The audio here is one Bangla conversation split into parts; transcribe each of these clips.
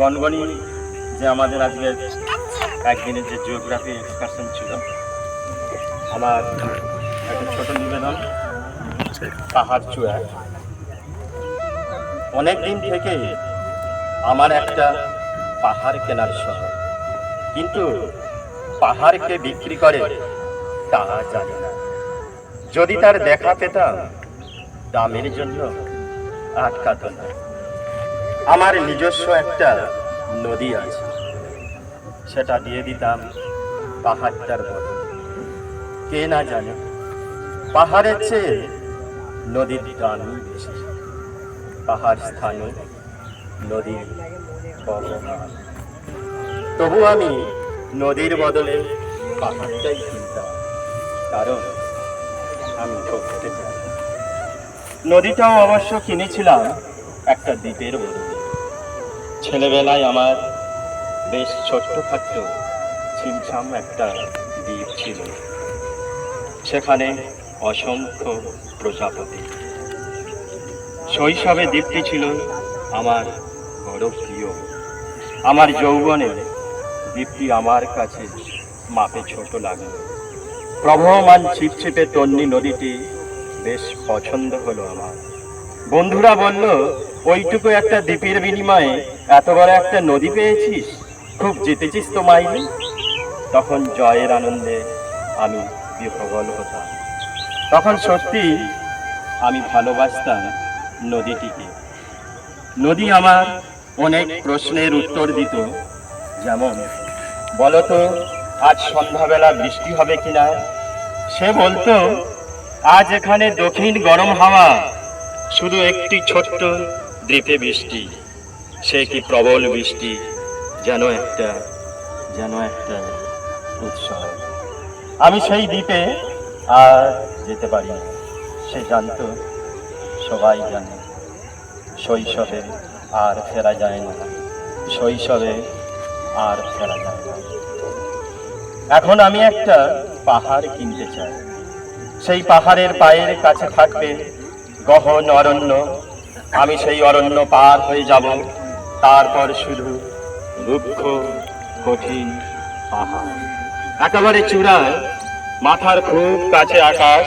গনগনি, যে আমাদের আজকে একদিনের যে জিওগ্রাফি এক্সকারশন ছিল, আমার একটা ছোট নিবেদন, পাহাড় চূড়া। অনেক দিন থেকে আমার একটা পাহাড় কেনার শখ। কিন্তু পাহাড়কে বিক্রি করে তা জানি না। যদি তার দেখা পেতাম, দামের জন্য আটকাত না। আমার নিজস্ব একটা নদী আছে। সেটা দিয়ে দিতাম পাহাড়টার বদলে কে না জানে, পাহাড়ের চেয়ে নদীর টান বেশি। পাহাড় স্থানে নদীর তবু আমি নদীর বদলে পাহাড়টাই কিনতাম কারণ আমি নদীটাও অবশ্য কিনেছিলাম একটা দ্বীপের বদলে। ছেলেবেলায় আমার বেশ ছোট্টখাট্ট ছিমছাম একটা দ্বীপ ছিল। সেখানে অসংখ্য প্রজাপতি। শৈশবে দ্বীপটি ছিল আমার বড় প্রিয় আমার যৌবনে দ্বীপটি আমার কাছে মাপে ছোট লাগল। প্রবহমান ছিপছিপে তন্নি নদীটি বেশ পছন্দ হলো আমার। বন্ধুরা বলল ওইটুকু একটা দ্বীপের বিনিময়ে এত বড় একটা নদী পেয়েছিস? খুব জিতেছিস তো মাইলি তখন জয়ের আনন্দে আমি বিহবল হতাম। তখন সত্যি আমি ভালোবাসতাম নদীটিকে। নদী আমার অনেক প্রশ্নের উত্তর দিত। যেমন, বলতো, আজ সন্ধ্যাবেলা বৃষ্টি হবে কিনা? সে বলতো, আজ এখানে দক্ষিণ গরম হাওয়া, শুধু একটি ছোট্ট দ্বীপে বৃষ্টি, সে কি প্রবল বৃষ্টি, যেন একটা যেন একটা উৎসব। আমি সেই দ্বীপে আর যেতে পারি সে জানতো, সবাই জানে। শৈশবে আর ফেরা যায় না, শৈশবে আর ফেরা যায় না। এখন আমি একটা পাহাড় কিনতে চাই। সেই পাহাড়ের পায়ের কাছে থাকবে গহন অরণ্য আমি সেই অরণ্য পার হয়ে যাব। তারপর শুধু রুক্ষ, কঠিন একেবারে চূড়ায়, মাথার খুব কাছে আকাশ,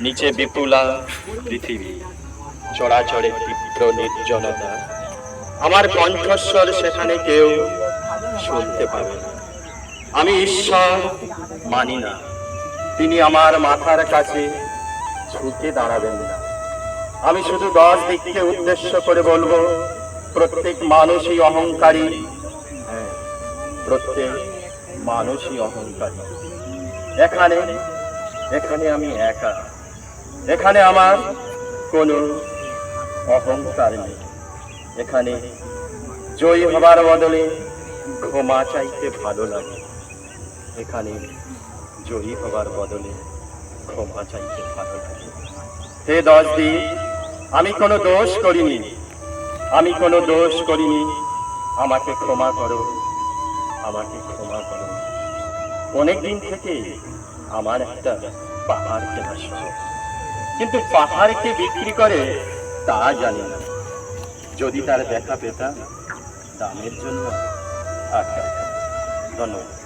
নিচে বিপুলা পৃথিবী। চড়াচড়ে তীব্র নির্জনতা। আমার কণ্ঠস্বর সেখানে কেউ শুনতে পাবে না। আমি ঈশ্বর মানি না। তিনি আমার মাথার কাছে ঝুঁকে দাঁড়াবেন না। আমি শুধু দশ দিককে উদ্দেশ্য করে বলব, প্রত্যেক মানুষই অহংকারী। প্রত্যেক মানুষই অহংকারী। এখানে এখানে আমি একা। এখানে আমার কোনো অহংকার নেই। এখানে জয়ী হবার বদলে ক্ষমা চাইতে ভালো লাগে। এখানে জয়ী হবার বদলে ক্ষমা চাইতে ভালো লাগে। হে দশ দিন আমি কোনো দোষ করিনি। আমি কোনো দোষ করিনি। আমাকে ক্ষমা করো। আমাকে ক্ষমা করো। অনেক দিন থেকে আমার একটা পাহাড় কেনা শখ কিন্তু পাহাড়কে বিক্রি করে তা জানি না। যদি তার দেখা পেতাম, দামের জন্য আচ্ছা ধন্যবাদ।